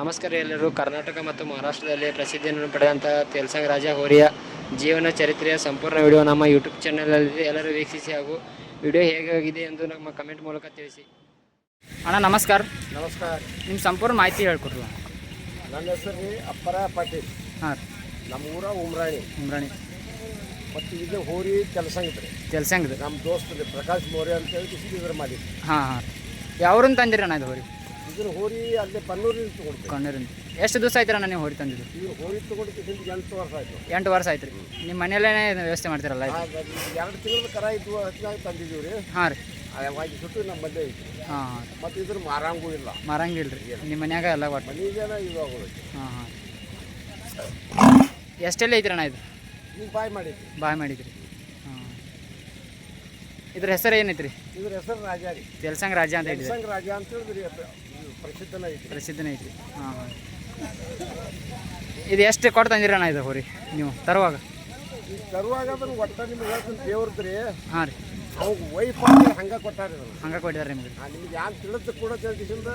ನಮಸ್ಕಾರ ಎಲ್ಲರೂ. ಕರ್ನಾಟಕ ಮತ್ತು ಮಹಾರಾಷ್ಟ್ರದಲ್ಲಿ ಪ್ರಸಿದ್ಧಿಯನ್ನು ಪಡೆದಂತಹ ತೆಲ್ಸಂಗ್ ರಾಜ ಹೋರಿಯ ಜೀವನ ಚರಿತ್ರೆಯ ಸಂಪೂರ್ಣ ವಿಡಿಯೋ ನಮ್ಮ ಯೂಟ್ಯೂಬ್ ಚಾನಲಲ್ಲಿ ಎಲ್ಲರೂ ವೀಕ್ಷಿಸಿ ಹಾಗೂ ವಿಡಿಯೋ ಹೇಗಾಗಿದೆ ಎಂದು ನಮ್ಮ ಕಮೆಂಟ್ ಮೂಲಕ ತಿಳಿಸಿ. ಅಣ್ಣ ನಮಸ್ಕಾರ. ನಮಸ್ಕಾರ. ನಿಮ್ಮ ಸಂಪೂರ್ಣ ಮಾಹಿತಿ ಹೇಳ್ಕೊಡ್ರಿ ನನ್ನ ಹೆಸರು ರೀ ಅಪ್ಪರ ಪಾಟೀಲ್. ಹಾಂ ನಮ್ಮ ಊರ ಉಮ್ರಾಣಿ. ಉಮ್ರಾಣಿ. ಮತ್ತು ಇದು ಹೋರಿ ಕೆಲಸ ಇದ್ರಿ ತೆಲ್ಸಂಗ್ದು ನಮ್ಮ ದೋಸ್ತ ಪ್ರಕಾಶ್ ಮೌರ್ಯ ಅಂತ ಹೇಳಿ ಕಿಸಿ ಇದ್ರ ಮಾಡಿ ಹಾಂ ಹಾಂ ಯಾವ್ರನ್ನ ತಂದಿರಿ ಅಣ್ಣ ಇದು ಹೋರಿ? ಇದನ್ನ ಹೋರಿ ಅಲ್ಲಿ ಪನ್ನೂರಿಂದ ತಗೊಂಡು ಕಣ್ಣೂರಿಂದ ಎಷ್ಟು ದಿವಸ ಆಯ್ತು ಅಣ್ಣ ನೀವು ಹೋರಿ ತಂದಿದ್ದು? ಈಗ ಹೋರಿ ತಗೊಂಡು ಎಂಟು ವರ್ಷ ಆಯ್ತು. ಎಂಟು ವರ್ಷ ಆಯ್ತು ರೀ. ನಿಮ್ಮ ಮನೆಯಲ್ಲೇ ವ್ಯವಸ್ಥೆ ಮಾಡ್ತೀರಲ್ಲ ಇದು? ಎರಡು ತಿಂಗಳ ಕರ ಇದ್ದು ಹಚ್ಚಾಗಿ ತಂದಿದ್ದೀವಿ ರೀ. ಹಾಂ ರೀ. ಅವಾಗಿ ಸುಟ್ಟು ನಮ್ಮ ಮನೆ ಐತಿ ಹಾಂ ಹಾಂ. ಮತ್ತು ಇದ್ರ ಮಾರಂಗೂ ಇಲ್ಲ. ಮಾರಂಗಿಲ್ಲ ರೀ ನಿಮ್ಮ ಮನ್ಯಾಗ ಎಲ್ಲ ಒಟ್ಟು? ಮನೆಗೇನ ಇವಾಗ ಹಾಂ ಹಾಂ. ಎಷ್ಟೆಲ್ಲ ಐತಿರಣ್ಣ ಇದು? ನೀವು ಬಾಯ್ ಮಾಡಿದ್ರಿ. ಬಾಯ್ ಮಾಡಿದ್ರಿ. ಇದ್ರ ಹೆಸರು ಏನೈತ್ರಿ ಇದ್ರ ಹೆಸರು ರಾಜ ರೀ. ತೆಲ್ಸಂಗ್ ರಾಜ ಅಂತ ಐತಿ ಕೆಲಸಂಗ್ ರಾಜ ಅಂತ ಹೇಳಿದ್ರಿ ಪ್ರಸಿದ್ಧನ ಐತಿ ಪ್ರಸಿದ್ಧನೇ ಐತಿ ಹಾಂ ಹಾಂ. ಇದು ಎಷ್ಟು ಕೊಟ್ಟು ತಂದಿರಿ ಅಣ್ಣ ಇದು ಹೋರಿ? ನೀವು ತರುವಾಗ? ಈಗ ತರುವಾಗ ಅದನ್ನ ಒಟ್ಟ ನಿಮ್ಗೆ ಹೇಳ್ತೀನಿ ದೇವ್ರದ್ರಿ ಹಾಂ ರೀ. ಅವಾಗ ವೈಫ್ ಹಂಗೆ ಕೊಟ್ಟಾರಿ ಹಂಗೆ ಕೊಟ್ಟಿದ್ದಾರೆ ನಿಮಗೆ? ನಿಮ್ಗೆ ಯಾರು ತಿಳಿದು ಕೂಡ ತಿಳಿದಿಂದ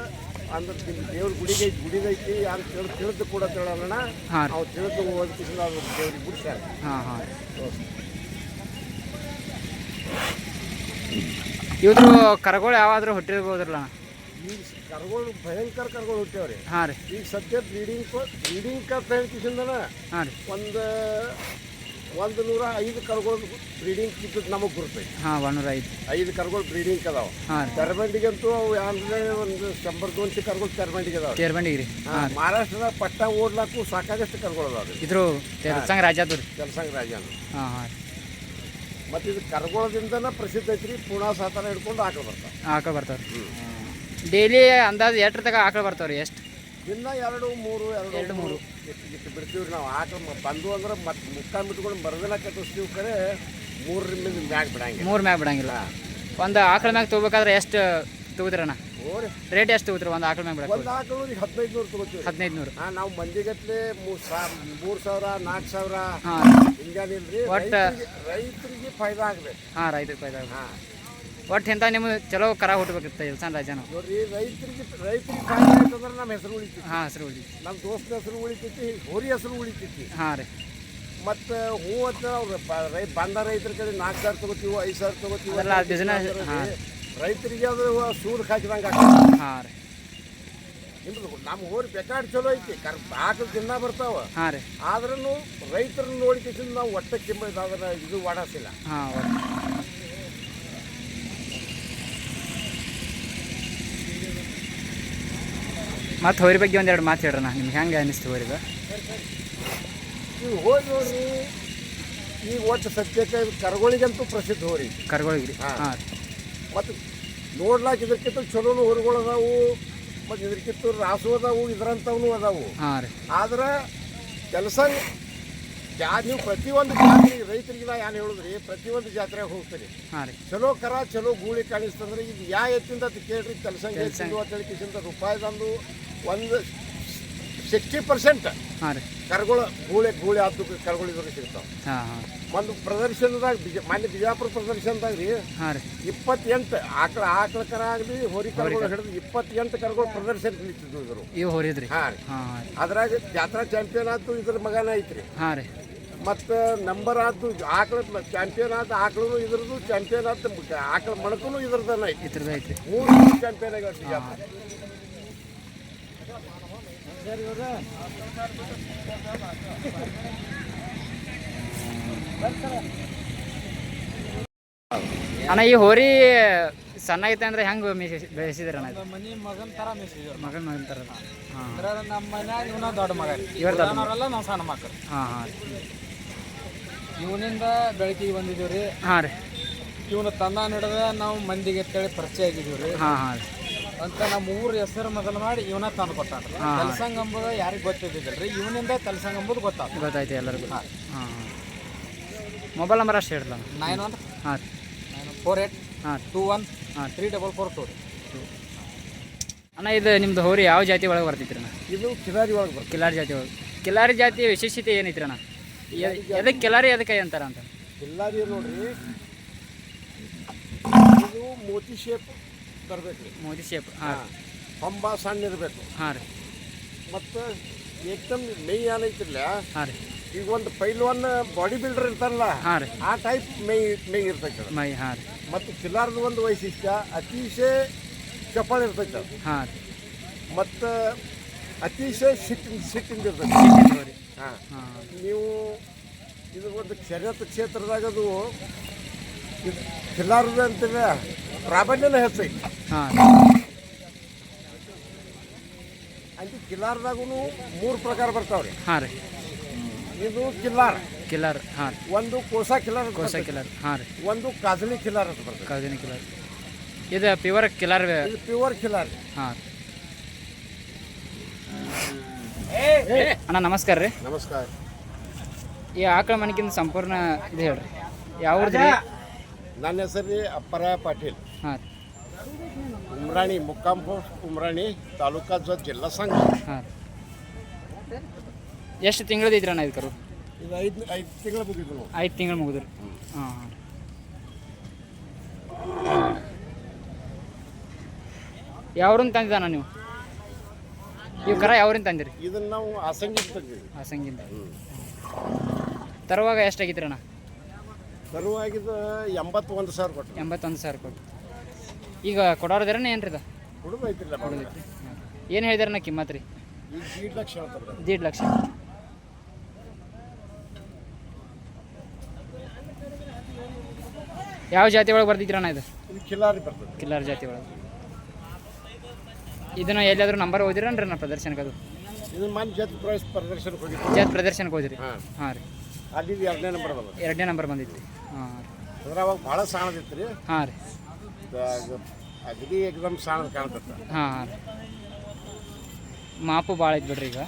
ಅಂದ್ರೆ ನಿಮ್ಗೆ ದೇವ್ರ ಗುಡಿಗೆ ಐತಿ ಗುಡಿಗೆ ಐತಿ ಯಾರು ತಿಳಿದು ತಿಳಿದು ಕೂಡ ತಿಳೋಣ. ಹಾಂ ರೀ. ಅವ್ರು ತಿಳಿದು ಓದಿಸಿಂದ ಅವ್ರು ದೇವ್ರಿಗೆ ಬಿಡ್ತಾರೆ ಹಾಂ ಹಾಂ. ಇವ್ರು ಕರಗೋಳು ಯಾವಾದ್ರೂ ಹುಟ್ಟಿರ್ಬೋದ್ರಲ್ಲ ಈಗ ಕರ್ಗಳು ಭಯಂಕರ ಕರ್ಗಳು ಹುಟ್ಟ್ಯಾವ್ರಿ ಹಾಂ ರೀ. ಈಗ ಸದ್ಯ ಬ್ರೀಡಿಂಗ್ ಬ್ರೀಡಿಂಗ್ ಕಪ್ ಹೇಳ್ಕಿಸಿಂದನ ಹಾಂ ರೀ. ಒಂದು ಒಂದು ನೂರ ಐದು ಕರ್ಗಳು ಬ್ರೀಡಿಂಗ್ ಇದ್ದದ್ದು ನಮಗೆ ಗುರ್ತೈತಿ. ಹಾಂ ಒನ್ನೂರ ಐದು. ಐದು ಕರ್ಗಳು ಬ್ರೀಡಿಂಗ್ ಅದಾವ. ಹಾಂ ರೀ. ತೆರಬಂಡಿಗಂತೂ ಅವು ಅಂದ್ರೆ ಒಂದು ಶಂಬರ್ ದೋನ್ಸಿ ಕರ್ಗಳು ತೆರಬಂಡಿಗೆ ಅದಾವ ತೇರ್ಬಂಡಿಗೆ ರೀ. ಹಾಂ ಮಹಾರಾಷ್ಟ್ರದಾಗ ಪಟ್ಟ ಓಡ್ಲಾಕು ಸಾಕಾದಷ್ಟು ಕರ್ಗಳು ಅದಾವ ಇದ್ರು ರಾಜ್ಯ ರಾಜಾದು ರೀ ಕೆಲಸಂಗ ರಾಜ್ಯ ಹಾಂ ಹಾಂ ಮತ್ತು ಇದು ಕರ್ಗೋಳದಿಂದನ ಪ್ರಸಿದ್ಧ ಐತ್ರಿ ಪುಣಾ ಸಾತನ ಹಿಡ್ಕೊಂಡು ಆಕಳು ಬರ್ತಾವೆ. ಆಕಳು ಬರ್ತಾವ್ರಿ. ಡೈಲಿ ಅಂದಾಜು ಎಷ್ಟ್ರ ತಗ ಆಕಳು ಬರ್ತಾವ್ರಿ ಎಷ್ಟು? ದಿನ ಎರಡು ಮೂರು ಎರಡು ಎರಡು, ಮೂರು. ಇಷ್ಟು ಇಟ್ಟು ಬಿಡ್ತೀವಿ ನಾವು ಆಕಳು ಬಂದು ಅಂದ್ರೆ ಮತ್ತೆ ಮುಕ್ಕಾಲು ಬಿಟ್ಕೊಂಡು ಬರೋದಿಲ್ಲ ಕಟ್ಟಿಸ್ತೀವಿ ಕರೆ ಮೂರರಿಂದ ಮ್ಯಾಗ ಬಿಡಂಗಿಲ್ಲ. ಮೂರು ಮ್ಯಾಗ ಬಿಡಂಗಿಲ್ಲ. ಒಂದು ಆಕಳ ಮ್ಯಾಗ ತೊಗೋಬೇಕಾದ್ರೆ ಎಷ್ಟು ತೊಗೋತೀರಣ್ಣ? ರೇಟ್ ಎಷ್ಟು ತೊಗೋತೀರ? ಒಂದು ಆಕಳ ಮ್ಯಾಗ ಬಿಡಕ್ಕೆ ಒಂದು ಆಕಳು ಈಗ ಹದಿನೈದು ನೂರು ತಗೋತೀವಿ ಹದಿನೈದು ನೂರು ಹಾಂ ನಾವು ಮಂದಿಗತ್ಲೆ ಮೂರು ಸಾವಿರ ಮೂರು ಸಾವಿರ ನಾಲ್ಕು ಸಾವಿರ. ಹಾಂ. ಹಿಂಗಾನಿಲ್ರಿ ಒಟ್ಟ- ರೈತರಿಗೆ ರೈತರಿಗೆ ಫಾಯ್ದಾ ಆಗ್ಬೇಕು. ಹಾಂ ರೈತ ರೂಪಾಯಿದಾಗ ಹಾಂ. ಒಟ್ಟು ಇಂಥ ನಿಮ್ಗೆ ಚಲೋ ಕರ ಹುಟ್ಟಬೇಕಿತ್ತು ಸಣ್ಣ ರಾಜನ. ನೋಡ್ರಿ ರೈತರಿಗೆ ರೈತರಿಗೆ ಫಾಯ್ದಾ ಆಯ್ತಂದ್ರೆ ನಮ್ಮ ಹೆಸರು ಉಳಿತೈತಿ. ಹಾಂ ಹೆಸರು ಉಳಿ ನಮ್ಮ ದೋಸ್ತ ಹೆಸರು ಉಳಿತೈತಿ ಹೋರಿ ಹೆಸರು ಉಳಿತೈತಿ. ಹಾಂ ರೀ. ಮತ್ತು ಹೂ ಅಂತ ಅವ್ರು ಬ- ರೈ ಬಂದ ರೈತರ ಕಡೆ ನಾಲ್ಕು ಸಾವಿರ ತಗೋತೀವಿ ಐದು ಸಾವಿರ ತಗೋತೀವಿ ಅದೆಲ್ಲ ಅಂತ business- ಹಾ. ರೈತರಿಗೆ ಅದು ಸೂರು ಹಾಕಿದಂಗೆ ಹಾಂ ರೀ. ನಿಮ್ದು ನಮ್ಮ ಊರು ಬೇಕಾಡ್ ಚಲೋ ಐತಿ ಕರ್ ಆಕಳು ತಿನ್ನ ಬರ್ತಾವ. ಹಾಂ ರೀ. ಆದ್ರೂ ರೈತರನ್ನ ನೋಡಿಕೆಸಿಂದ ನಾವು ಒಟ್ಟ ಕಿಮ್ಮ ಅದನ್ನ ಇದು ಓಡಾಸಿಲ್ಲ ಹಾಂ ಮತ್ತು ಹೋರಿ ಬಗ್ಗೆ ಒಂದೆರಡು ಮಾತು ಹೇಳ್ರಣ ನಿಮ್ಗೆ ಹೆಂಗೆ ಅನಿಸ್ತು ಅವ್ರಿಗೆ ನೀವು ಹೋಗಿ ನೋಡ್ರಿ ಈಗ ಒಟ್ಟು ಸದ್ಯಕ್ಕೆ ಕರ್ಗಳಿಗಂತೂ ಪ್ರಸಿದ್ಧ ಹೋರಿ. ಕರ್ಗೋಳಿಗೆ ರೀ. ಹಾ. ಮತ್ತು ನೋಡ್ಲಾಕ ಇದಕ್ಕಿಂತ ಚಲೋನು ಹೊರಗಳು ಅದಾವು ಮತ್ತು ಇದಕ್ಕಿಂತ ರಾಸು ಅದಾವು ಇದ್ರಂಥವನು ಅದಾವು. ಆದ್ರೆ ಕೆಲಸ ಜಾ ನೀವು ಪ್ರತಿಯೊಂದು ಜಾತ್ರೆ ರೈತರಿಗೆ ನಾ ಏನು ಹೇಳಿದ್ರಿ ಪ್ರತಿಯೊಂದು ಜಾತ್ರೆಗೆ ಹೋಗ್ತೀರಿ. ಚಲೋ ಕರ ಚಲೋ ಗೂಳಿ ಕಾಣಿಸ್ತಂದ್ರೆ ಇದು ಯಾ ಎತ್ತಿಂದ ಅದು ಕೇಳ್ರಿ ಕೆಲಸ ಅಂತೇಳಿ ಕಿಸಿಂದ ರೂಪಾಯಿ ತಂದು ಒಂದು ಸಿಕ್ಸ್ಟಿ ಪರ್ಸೆಂಟ್ ಹಾಂ ರೀ. ಕರ್ಗಳು ಗೂಳೆ ಗೂಳೆ ಆದ್ದು ಕರ್ಗಳು ಇದ್ರಿಗೆ ಸಿಗ್ತಾವೆ. ಹಾಂ ಹಾಂ. ಒಂದು ಪ್ರದರ್ಶನದಾಗ ಬಿಜ ಮಾನ್ಯ ಬಿಜಾಪುರ ಪ್ರದರ್ಶನದಾಗ ರೀ ಹಾಂ ರೀ. ಇಪ್ಪತ್ತೆಂಟು ಆಕಳ ಆಕಳ ಕರ ಆಗಲಿ ಹೋರಿ ಕರ್ಗಳು ಹಿಡಿದು ಇಪ್ಪತ್ತೆಂಟು ಕರ್ಗಳು ಪ್ರದರ್ಶನ ನಿಂತಿದ್ವು ಇದ್ರು. ಇವು ಹೋರಿದ್ರಿ ಹಾಂ ರೀ. ಅದ್ರಾಗ ಜಾತ್ರಾ ಚಾಂಪಿಯನ್ ಆಯ್ತು ಇದ್ರ ಮಗನ ಐತ್ರಿ. ಹಾಂ ರೀ. ಮತ್ತು ನಂಬರ್ ಆದ್ದು ಆಕಳ ಚಾಂಪಿಯನ್ ಆದ ಆಕಳು ಇದ್ರದ್ದು ಚಾಂಪಿಯನ್ ಆದ ಆಕಳ ಮಣಕನು ಇದ್ರದನ್ನ ಐತಿ ಮೂರು ಚಾಂಪಿಯನ್ ಆಗಿ ಅಣ್ಣ ಈ ಹೋರಿ ಸಣ್ಣ ಐತೆ ಅಂದ್ರೆ ಹೆಂಗೆ ಬೆಳೆಸಿದ್ರಿ ಅಣ್ಣ? ಇದು? ಮನಿ ಮಗನ್ ತರ ಮೇಸಿದ್ರು. ಮಗನ್ ಮಗನ ಥರ ಹಾಂ. ಅದ್ರ ನಮ್ಮ ಮನ್ಯಾಗ ಇವನ ದೊಡ್ಡ ಮಗ ರೀ ಇವ್ರ ದೊಡ್ಡ ಮಗ. ಅವರೆಲ್ಲ ನಾವು ಸಣ್ಣ ಮಕ್ಕಳು ಹಾಂ ಹಾಂ. ಇವನಿಂದ ಬೆಳಕಿಗೆ ಬಂದಿದ್ದೀವಿ ರೀ ಹಾಂ ರೀ. ಇವನ ತಂದ ಹಿಡಿದ ನಾವು ಮಂದಿಗೆ ಅಂತೇಳಿ ಪರಿಚಯ ಆಗಿದ್ದೀವಿ ರೀ ಹಾಂ ಹಾಂ ರೀ. ಅಂತ ನಮ್ಮ ಊರ ಹೆಸರು ಮೊದಲು ಮಾಡಿ ಇವನ ತಂದು ಕೊಟ್ಟಾನ. ಹಾ. ಅಂಬುದು ಯಾರಿಗೆ ರೀ ಇವನಿಂದ ಕೆಲಸಂಗ ಎಂಬುದು ಗೊತ್ತಾಗ ಗೊತ್ತಾಯ್ತು ಎಲ್ಲರಿಗೂ. ಹಾಂ. ಮೊಬೈಲ್ ನಂಬರ್ ಅಷ್ಟು ಹೇಳ್ರಲ್ಲ ನೈನ್ ಒನ್ ಹಾಂ. ರೀ ಫೋರ್ ಏಟ್ ಹಾಂ. ಟೂ ಒನ್ ಹಾಂ. ತ್ರೀ ಡಬಲ್ ಫೋರ್ ಟೂ ಅಣ್ಣ ಇದು ನಿಮ್ದು ಹೋರಿ ಯಾವ ಜಾತಿ ಒಳಗೆ ಬರ್ತೈತ್ರಿ ಅಣ್ಣ ಇದು ಕಿಲಾರಿ ಒಳಗೆ ಬರ್ತದೆ. ಕಿಲಾರಿ ಜಾತಿ ಒಳಗೆ. ಕಿಲಾರಿ ಜಾತಿಯ ವಿಶೇಷತೆ ಏನೈತ್ರಿ ಅಣ್ಣ? ಎದಕ್ಕೆ ಕಿಲಾರಿ ಎದಕ್ಕೆ ಅಂತಾರ ಅಂತ? ಕಿಲ್ಲಾರಿ ನೋಡ್ರಿ. ಇದು ಮೋತಿ ಶೇಪ್ ತರ್ಬೇಕು. ರೀ ಮೋದಿ ಶೇಪ್ ಹಾಂ ಕೊಂಬ ಸಣ್ಣ ಇರಬೇಕು. ಹಾಂ ರೀ. ಮತ್ತು ಏಕದಮ್ ಮೈ ಏನೈತಿಲ್ಲ ಹಾಂ ರೀ. ಈಗ ಒಂದು ಪೈಲ್ವಾನ್ ಬಾಡಿ ಬಿಲ್ಡರ್ ಇರ್ತಾರಲ್ಲ ಹಾಂ ರೀ. ಆ ಟೈಪ್ ಮೈ ಮೈ ಇರ್ತೈತೆ. ಮೈ ಹಾಂ ರೀ. ಮತ್ತು ಕಿಲಾರದ ಒಂದು ವೈಶಿಷ್ಟ್ಯ ಅತಿಶಯ ಚಪಳ ಇರ್ತೈತೆ. ಹಾಂ ರೀ. ಮತ್ತು ಅತಿಶಯ ಸಿಟ್ಟಿನ ಸಿಟ್ಟಿಂದ ಇರ್ತೈತೆ. ಹಾಂ. ಹಾಂ. ನೀವು ಇದು ಒಂದು ಕ್ಷರತ ಕ್ಷೇತ್ರದಾಗ ಅದು ಇದು ಕಿಲಾರದ ಅಂತಿಲ್ಲ ಪ್ರಾಬಲ್ಯನ ಹೆಚ್ಚೈತಿ ಹಾಂ. ಅಲ್ಲಿ ಕಿಲ್ಲಾರ್ದಾಗೂ ಮೂರು ಪ್ರಕಾರ ಬರ್ತಾವ್ರಿ. ಹಾಂ ರೀ. ಇದು ಕಿಲ್ಲಾರ್. ಕಿಲ್ಲಾರ್ ಹಾಂ ಒಂದು ಕೋಸಾ ಕಿಲ್ಲಾರ್ ಕೋಸಾ ಕಿಲ್ಲರ್ ಹಾಂ ರೀ. ಒಂದು ಕಾಜಲಿ ಕಿಲ್ಲಾರ್ ಅಂತ ಬರ್ತದೆ. ಕಾಜಲಿ ಕಿಲ್ಲಾರ್. ಇದು ಪ್ಯೂರ್ ಕಿಲ್ಲರ್ ಇದು ಪ್ಯೂರ್ ಏ ಹಾಂ ಅಣ್ಣ ನಮಸ್ಕಾರ ರೀ. ನಮಸ್ಕಾರ. ಈ ಆಕಳ ಮನೆಗಿಂತ ಸಂಪೂರ್ಣ ಇದು ಹೇಳ್ರಿ. ಯಾವ ನನ್ನ ಹೆಸರು ರೀ ಅಪ್ಪರ ಪಾಟೀಲ್. ಹಾಂ ರೀ. ಉಮ್ರಾಣಿ ಮುಕ್ಕಾಂ ಪೋಸ್ಟ್ ಉಮ್ರಾಣಿ ತಾಲೂಕಾ ಜೊತೆ ಜಿಲ್ಲಾ ಸಂಘ. ಹಾಂ ಎಷ್ಟು ತಿಂಗಳದ್ದು ಅಣ್ಣ ಇದು ಐದು ಐದು ತಿಂಗಳು ನಾವು ಐದು ತಿಂಗಳು ಮುಗಿದ್ರಿ ಹಾಂ ಹಾಂ. ಯಾವ್ರನ್ನ ತಂದಿದ್ದಾನ ನೀವು? ಈ ಕರ ಯಾವ್ರಿಂದ ತಂದಿರಿ? ಇದನ್ನ ನಾವು ಆಸಂಗಿ ತೆಗ್ದಿವಿ ಹಾಸಂಗಿಂದ. ತರುವಾಗ ಎಷ್ಟಾಗಿದ್ರಣ್ಣ ತರುವಾಗಿದ್ದು ಎಂಬತ್ತೊಂದು ಸಾವಿರ ಕೊಟ್ಟು ಎಂಬತ್ತೊಂದು ಸಾವಿರ ಕೊಟ್ಟು ಈಗ ಕೊಡೋರದೇರನ ಏನು ರೀ ಇದು? ಹುಡುಗ ಐತಿಲ್ಲ ಏನು ನಾ ಕಿಮ್ಮತ್ ರೀ ಈಗ ದೀಡ್ ಲಕ್ಷ ಹೇಳ್ತಾರೆ ದೀಡ್ ಲಕ್ಷ. ಯಾವ ಜಾತಿ ಒಳಗೆ ಬರ್ತಿದ್ರಣ್ಣ ಇದು? ಇದು ಕಿಲ್ಲಾರ ಬರ್ತದೆ. ಕಿಲ್ಲರ್ ಜಾತಿ ಒಳಗೆ. ಇದನ್ನ ಎಲ್ಲಿಯಾದ್ರೂ ನಂಬರ್ ಓದಿರನ್ರಿ ನಾ ಪ್ರದರ್ಶನಕ್ಕೆ ಅದು? ಇದು ಮನ್ ಜೊತೆ ಪ್ರದರ್ಶನಕ್ಕೆ ಹೋಗಿದ್ದು ಜಾತಿ ಪ್ರದರ್ಶನಕ್ಕೆ ಹೋದಿರಿ? ಹಾಂ. ಹಾಂ ರೀ. ಅಲ್ಲಿ ಎರಡನೇ ನಂಬರ್ ಎರಡನೇ ನಂಬರ್ ಬಂದಿತ್ತು ಹಾಂ ಅಂದ್ರೆ ಅವಾಗ ಭಾಳ ಸಾಣದಿತ್ತು ರೀ. ಹಾಂ ರೀ. ಅಗದಿ ಎಕ್ಸಾಮ್ ಸಾಣದ ಕಾಣ್ತದೆ ಹಾಂ. ಮಾಪು ಭಾಳ ಐತೆ ಬಿಡ್ರಿ ಈಗ.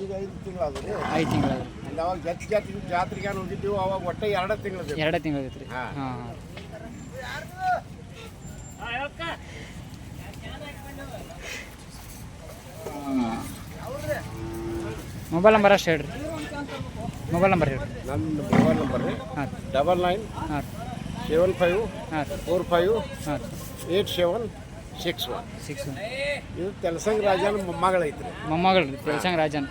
ಈಗ ಐದು ತಿಂಗಳು ಅದು ರೀ. ಐದು ತಿಂಗಳು ಅಲ್ಲಿ ಅವಾಗ ಜತ್ ಜಾತಿ ಜಾತ್ರೆಗೆ ಹೋಗಿದ್ದೀವಿ ಅವಾಗ ಒಟ್ಟೆ ಎರಡೇ ತಿಂಗಳು ಎರಡೇ ತಿಂಗಳು ಐತ್ರಿ ಹಾಂ. ಹಾಂ ಹಾಂ. ಮೊಬೈಲ್ ನಂಬರ್ ಅಷ್ಟು ಹೇಳ್ರಿ. ಮೊಬೈಲ್ ನಂಬರ್ ಹೇಳ್ರಿ. ನನ್ನ ಮೊಬೈಲ್ ನಂಬರ್ ರೀ. ಹಾಂ. ಡಬಲ್ ನೈನ್ ಹಾಂ. Seven five four five eight seven six one six one ಇದು ತೆಲಸಂಗ ರಾಜನ ಮೊಮ್ಮಗಳೈತ್ರಿ. ರೀ ಮೊಮ್ಮಗಳು ರೀ ತೆಲ್ಸಂಗ್ ರಾಜನ್.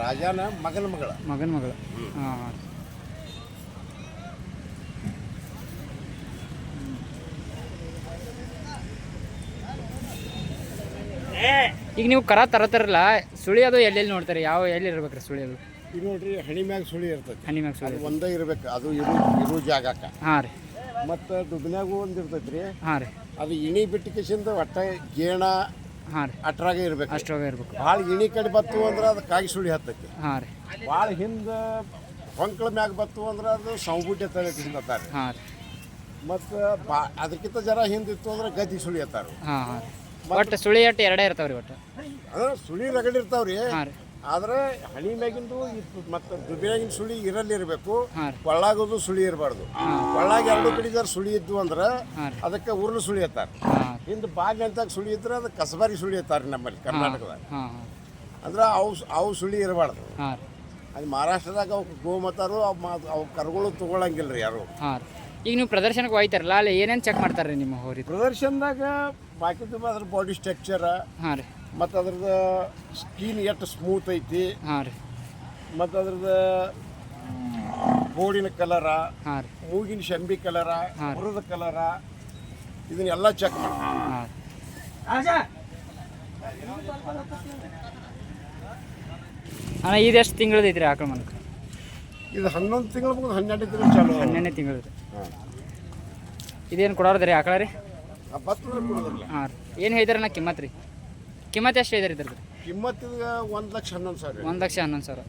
ರಾಜನ ಮಗನ ಮಗಳ. ಮಗನ ಮಗಳು. ಹಾಂ ಹಾಂ. ಈಗ ನೀವು ಕರ ತರತಾರಲ್ಲ ಸುಳಿ ಅದು ಎಲ್ಲೆಲ್ಲಿ ನೋಡ್ತಾರೆ? ಯಾವ ಎಲ್ಲಿ ಇರ್ಬೇಕ್ರಿ ಸುಳಿ ಅದು? ಈಗ ನೋಡ್ರಿ ಹಣಿ ಮ್ಯಾಗ ಸುಳಿ ಇರ್ತೈತಿ. ಹಣಿ ಮ್ಯಾಗ ಸುಳಿ ಅದು ಒಂದೇ ಇರ್ಬೇಕು ಅದು ಇರು ಇರು ಜಾಗಕ್ಕೆ. ಹಾಂ ರೀ. ಮತ್ತು ದುಬ್ನ್ಯಾಗು ಒಂದು ಇರ್ತೈತಿ ರೀ ಹಾಂ ರೀ. ಅದು ಇಣಿ ಬಿಟ್ಟಿಕೆಸಿಂದ ಒಟ್ಟ ಗೇಣ ಹಾಂ ರೀ. ಅಟ್ರಾಗ ಇರ್ಬೇಕು. ಅಷ್ಟ್ರಾಗ ಇರ್ಬೇಕು. ಭಾಳ ಇಣಿ ಕಡೆ ಬತ್ತು ಅಂದ್ರೆ ಅದು ಕಾಗಿ ಸುಳಿ ಹತ್ತೈತಿ. ಹಾಂ ರೀ. ಭಾಳ ಹಿಂದೆ ಹೊಂಕ್ಳ ಮ್ಯಾಗ ಬತ್ತು ಅಂದ್ರೆ ಅದು ಸೌಬುಡ್ಡೆ ತಲೆ ತಿಂದತ್ತಾರ ಹಾಂ ರೀ. ಮತ್ತು ಬಾ ಅದಕ್ಕಿಂತ ಜರ ಹಿಂದಿತ್ತು ಅಂದ್ರೆ ಗದ್ದಿ ಸುಳಿ ಹತ್ತಾರ. ಹಾಂ ಹಾಂ ಒಟ್ಟು ಸುಳಿ ಅಟ್ಟು ಎರಡೇ ಇರ್ತಾವ್ರಿ ಒಟ್ಟು. ಅಂದ್ರೆ ಸುಳಿ ರಗಡಿರ್ತಾವ್ರಿ ಹಾಂ ರೀ. ಆದ್ರೆ ಹಣಿ ಮ್ಯಾಗಿಂದು ಮತ್ತು ದುಬಿನಾಗಿನ ಸುಳಿ ಇರಲ್ಲಿ ಇರಬೇಕು ಹಾಂ ಸುಳಿ ಇರಬಾರ್ದು. ಒಳ್ಳಾಗ ಎರಡು ಕಡೆ ಸುಳಿ ಇದ್ದು ಅಂದ್ರೆ ಅದಕ್ಕೆ ಉರುಳು ಸುಳಿ ಎತ್ತಾರೆ. ಹಿಂದೆ ಬಾಗಿ ಅಂತ ಸುಳಿ ಇದ್ರೆ ಅದು ಕಸಬಾರಿ ಸುಳಿ ಎತ್ತಾರೆ ನಮ್ಮಲ್ಲಿ ಕರ್ನಾಟಕದಾಗ. ಅಂದ್ರೆ ಅವು ಅವು ಸುಳಿ ಇರಬಾರ್ದು. ಅದು ಮಹಾರಾಷ್ಟ್ರದಾಗ ಅವು ಗೋಮತಾರು ಅವು ಕರುಗಳು ತಗೊಳಂಗಿಲ್ಲ ರೀ ಯಾರು. ಈಗ ನೀವು ಪ್ರದರ್ಶನಕ್ಕೆ ಹೋಯ್ತಾರಲ್ಲ ಅಲ್ಲಿ ಏನೇನು ಚೆಕ್ ಮಾಡ್ತಾರೆ ನಿಮ್ಮ ಹೋರಿ ಪ್ರದರ್ಶನದಾಗ ಬಾಕಿದ್ದು ಅದ್ರ ಬಾಡಿ ಸ್ಟ್ರಕ್ಚರ ಹಾಂ ರೀ. ಮತ್ತು ಅದ್ರದ್ದು ಸ್ಕೀನ್ ಎಷ್ಟು ಸ್ಮೂತ್ ಐತಿ. ಹಾಂ ರೀ. ಮತ್ತು ಅದ್ರದ್ದು ಬೋಡಿನ ಕಲರ ಹಾಂ ರೀ. ಮೂಗಿನ ಶಂಬಿ ಕಲರ ಹಾಂ. ಹುರದ ಕಲರ ಇದನ್ನೆಲ್ಲ ಚೆಕ್ ಅಣ್ಣ ಇದು ಎಷ್ಟು ತಿಂಗಳದ್ದು ಐತ್ರಿ ಆಕಳ ಮನಕ್ಕೆ ಇದು ಹನ್ನೊಂದು ತಿಂಗಳು ಮುಗಿದು ಹನ್ನೆರಡು ತಿಂಗಳು ಚಾಲು. ಹನ್ನೆರಡನೇ ತಿಂಗಳು ಇದೇನು ಕೊಡೋರ್ದ್ರಿ ಆಕಳ ರೀ? ಹಾಂ ರೀ. ಏನು ಹೇಳ್ತಾರೆ ನಾ ಕಿಮ್ಮತ್ ರೀ? ಕಿಮ್ಮತ್ ಎಷ್ಟು ಹೇಳಿದ್ರಿ ಇದ್ರದ್ದು? ಕಿಮ್ಮತ್ ಒಂದು ಲಕ್ಷ ಹನ್ನೊಂದು ಸಾವಿರ ಒಂದು ಲಕ್ಷ ಹನ್ನೊಂದು ಸಾವಿರ.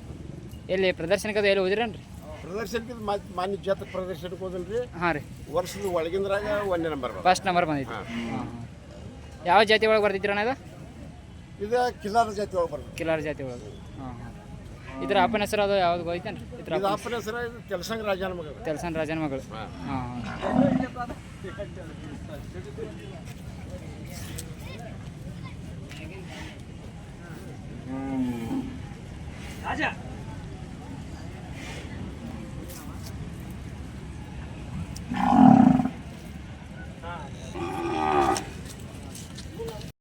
ಎಲ್ಲಿ ಪ್ರದರ್ಶನಕ್ಕೆ ಅದು ಎಲ್ಲಿ ಹೋದಿರೇನ್ರಿ? ಪ್ರದರ್ಶನಕ್ಕೆ ಮಾನ್ಯ ಜಾತ ಪ್ರದರ್ಶನಕ್ಕೆ ಹೋದಲ್ರಿ ಹಾಂ ರೀ. ವರ್ಷದ ಒಳಗಿಂದ್ರಾಗ ಒಂದೇ ನಂಬರ್ ಫಸ್ಟ್ ನಂಬರ್ ಬಂದಿತ್ತು. ಹಾಂ. ಯಾವ ಜಾತಿ ಒಳಗೆ ಬರ್ತಿದ್ರಿ ಅಣ್ಣ ಇದು? ಇದು ಕಿಲಾರ ಜಾತಿ ಒಳಗೆ ಬರ್ತದೆ ಕಿಲಾರ ಜಾತಿ ಒಳಗೆ. ಹಾಂ ಹಾಂ. ಇದ್ರ ಅಪ್ಪನ ಹೆಸರು ಅದು ಯಾವ್ದು ಗೊತ್ತೇನ್ರಿ? ಇದ್ರ ಇದು ಅಪ್ಪನ ಹೆಸರು ಇದು ಕೆಲಸಂಗ ರಾಜನ ಮಗಳು. ತೆಲಸನ್ ರಾಜನ ಮಗಳು. ಹಾಂ ಹಾಂ. 음. 가자.